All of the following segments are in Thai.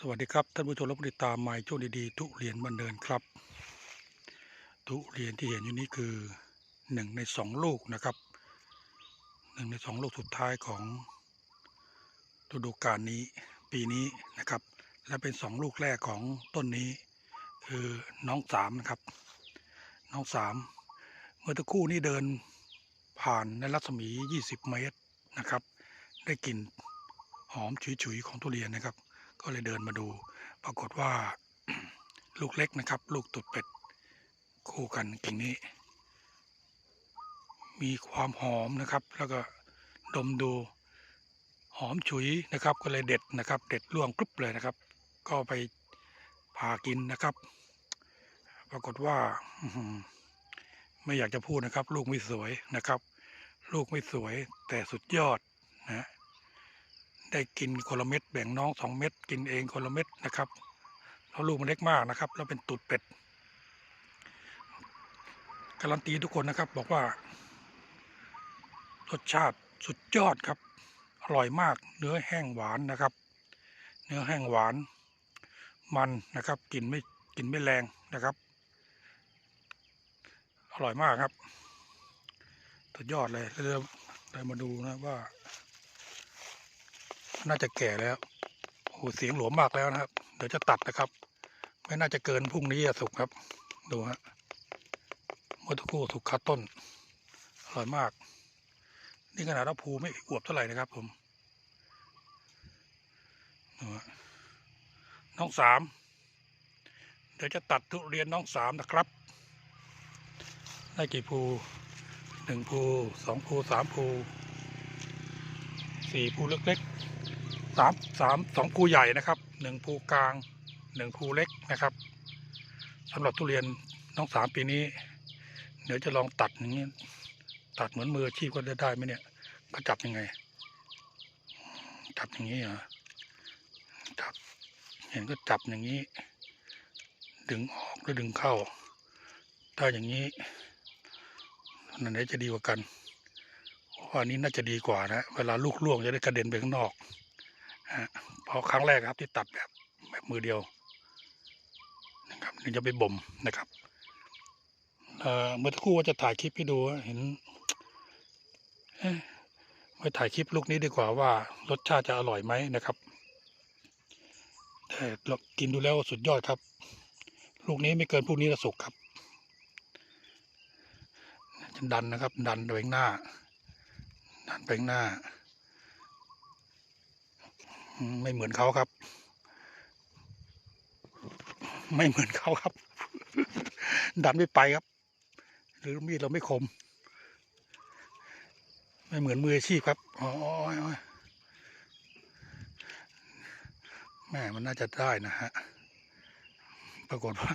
สวัสดีครับท่านผู้ชมและผู้ติดตามไมค์ช่วงดีๆทุเรียนบันเดินครับ ทุเรียนที่เห็นอยู่นี้คือหนึ่งในสองลูกนะครับหนึ่งในสองลูกสุดท้ายของฤดูกาลนี้ปีนี้นะครับ และเป็นสองลูกแรกของต้นนี้ คือน้องสามนะครับ น้องสามเมื่อตะคู่นี้เดินผ่านในรัศมี 20 เมตรนะครับ ได้กลิ่นหอมฉุยๆของทุเรียนนะครับ ก็เลยเดินมาดู ปรากฏว่าลูกเล็กนะครับ ลูกตุดเป็ดคู่กันกิ่งนี้ มีความหอมนะครับ แล้วก็ดมดูหอมฉุยนะครับ ก็เลยเด็ดนะครับ เด็ดร่วงกรุบเลยนะครับ ก็ไปผ่ากินนะครับ ปรากฏว่าไม่อยากจะพูดนะครับ ลูกไม่สวยนะครับ ลูกไม่สวยแต่สุดยอดนะ ได้กินคนละเม็ดแบ่งน้องสองเม็ดกินเองคนละเม็ดนะครับแล้วลูกมันเล็กมากนะครับ แล้วเป็นตูดเป็ด การันตีทุกคนนะครับบอกว่ารสชาติสุดยอดครับ อร่อยมากเนื้อแห้งหวานนะครับ เนื้อแห้งหวานมันนะครับกินไม่กินไม่แรงนะครับ อร่อยมากครับสุดยอดเลยเราเรามาดูนะว่า น่าจะแก่แล้วโอ้โหเสียงหลวมมากแล้วนะครับ เดี๋ยวจะตัดนะครับ ไม่น่าจะเกินพรุ่งนี้จะสุกครับ ดูฮะเมื่อตะกครู่สุกคาต้นอร่อยมาก นี่ขนาดว่าภูไม่อวบเท่าไหร่นะครับ ผมดูฮะน้องสามเดี๋ยวจะตัดทุเรียนน้องสามนะครับได้กี่ภูหนึ่งภูสองภูสามภูสี่ภูเล็กๆ สามสามสองภูใหญ่นะครับหนึ่งภูกลางหนึ่งภูเล็กนะครับสำหรับทุเรียนน้องสามปีนี้ เดี๋ยวจะลองตัดอย่างนี้ตัดเหมือนมืออาชีพก็ได้ได้ไหมเนี่ยก็จับยังไง จับอย่างนี้เหรอจับเห็นก็จับอย่างนี้ ดึงออกหรือดึงเข้า ถ้าอย่างนี้อันไหนจะดีกว่ากันเพราะว่าอันนี้น่าจะดีกว่านะ เวลาลูกล่วงจะได้กระเด็นไปข้างนอก เพราะครั้งแรกครับที่ตัดแบบแบบมือเดียวนะครับถึงจะไปบ่มนะครับเอ่อมื่อสักครู่ว่าจะถ่ายคลิปให้ดูเห็นเอ๊ะไปถ่ายคลิปลูกนี้ดีกว่าว่ารสชาติจะอร่อยไหมนะครับแต่เรากินดูแล้วสุดยอดครับ ลูกนี้ไม่เกินพวกนี้จะสุกครับดันนะครับ ดันไปข้างหน้า ดันไปข้างหน้า ไม่เหมือนเขาครับ ไม่เหมือนเขาครับ ดันไม่ไปครับ หรือมีดเราไม่คม ไม่เหมือนมืออาชีพครับอ้ยโอ้ยแม่มันน่าจะได้นะฮะปรากฏว่า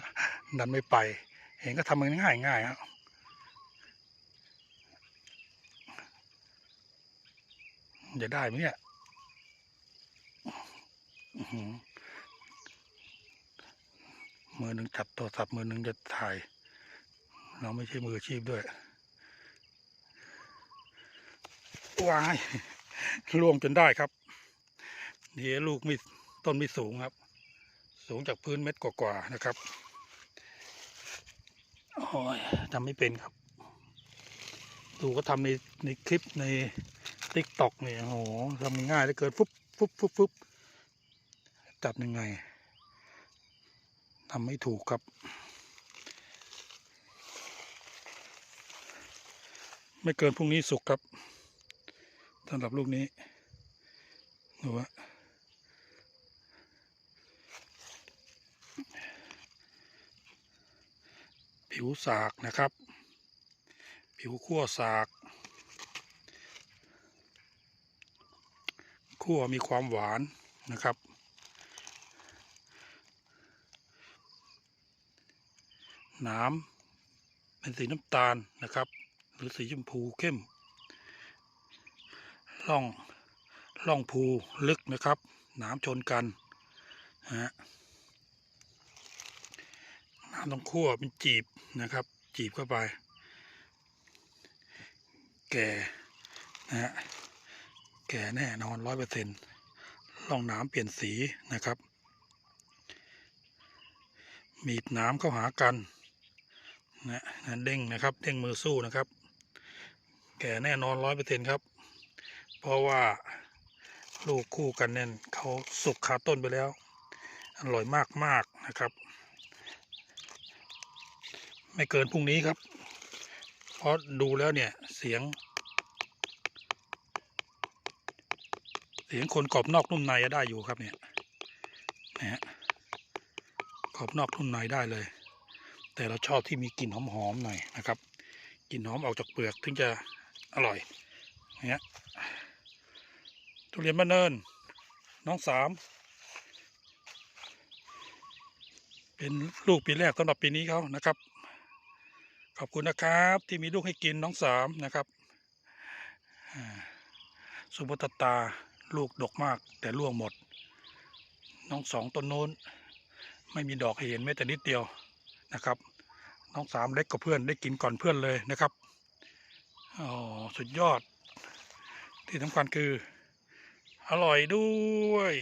ดันไม่ไป เห็นก็ทำมันง่ายง่ายครับจะได้ไหมเนี่ย มือหนึ่งจับโทรศัพท์มือหนึ่งจะถ่าย เราไม่ใช่มืออาชีพด้วยวายล่วงจนได้ครับนี่ลูกไม่ต้นไม่สูงครับ สูงจากพื้นเม็ดกว่าๆนะครับโอ้ยทำไม่เป็นครับ ดูก็ทำในในคลิปในติ๊กต็อกเนี่ยโอ้โหทำง่ายเลือเกินฟุบฟุบฟุบฟุบ จับยังไงทำไม่ถูกครับ ไม่เกินพรุ่งนี้สุกครับสำหรับลูกนี้ดูว่าผิวสากนะครับ ผิวขั้วสากขั้วมีความหวานนะครับ หน้ำเป็นสีน้ำตาลนะครับ หรือสีชมพูเข้มร่องร่องภูลึกนะครับ หนามชนกันฮะน้ำต้องคั่วเป็นจีบนะครับ จีบเข้าไป แก่นะฮะแก่แน่นอนร้อยเปอร์เซ็นต์ร่องหนามเปลี่ยนสีนะครับ มีดหน้ำเข้าหากัน นะนเด้งนะครับ เด้งมือสู้นะครับ แก่แน่นอนร้อยเปอร์เซ็นครับ เพราะว่าลูกคู่กันเนี่ยเขาสุกคาต้นไปแล้ว อร่อยมากมากนะครับ ไม่เกินพรุ่งนี้ครับ เพราะดูแล้วเนี่ยเสียง เสียงคนกรอบนอกนุ่มในอะได้อยู่ครับเนี่ยนะฮะกรอบนอกนุ่มในได้เลย แต่เราชอบที่มีกลิ่นหอมๆหน่อยนะครับกลิ่นหอมออกจากเปลือกถึงจะอร่อยเนี่ยทุเรียนบ้านเนินน้องสามเป็นลูกปีแรกสำหรับปีนี้เขานะครับ ขอบคุณนะครับที่มีลูกให้กินน้องสามนะครับสุภตตาลูกดกมากแต่ร่วงหมด น้องสองต้นโน้น ไม่มีดอกให้เห็นแม้แต่นิดเดียว นะครับ น้องสามเล็กกว่าเพื่อนได้กินก่อนเพื่อนเลยนะครับอ๋อสุดยอด ที่สำคัญคือ อร่อยด้วย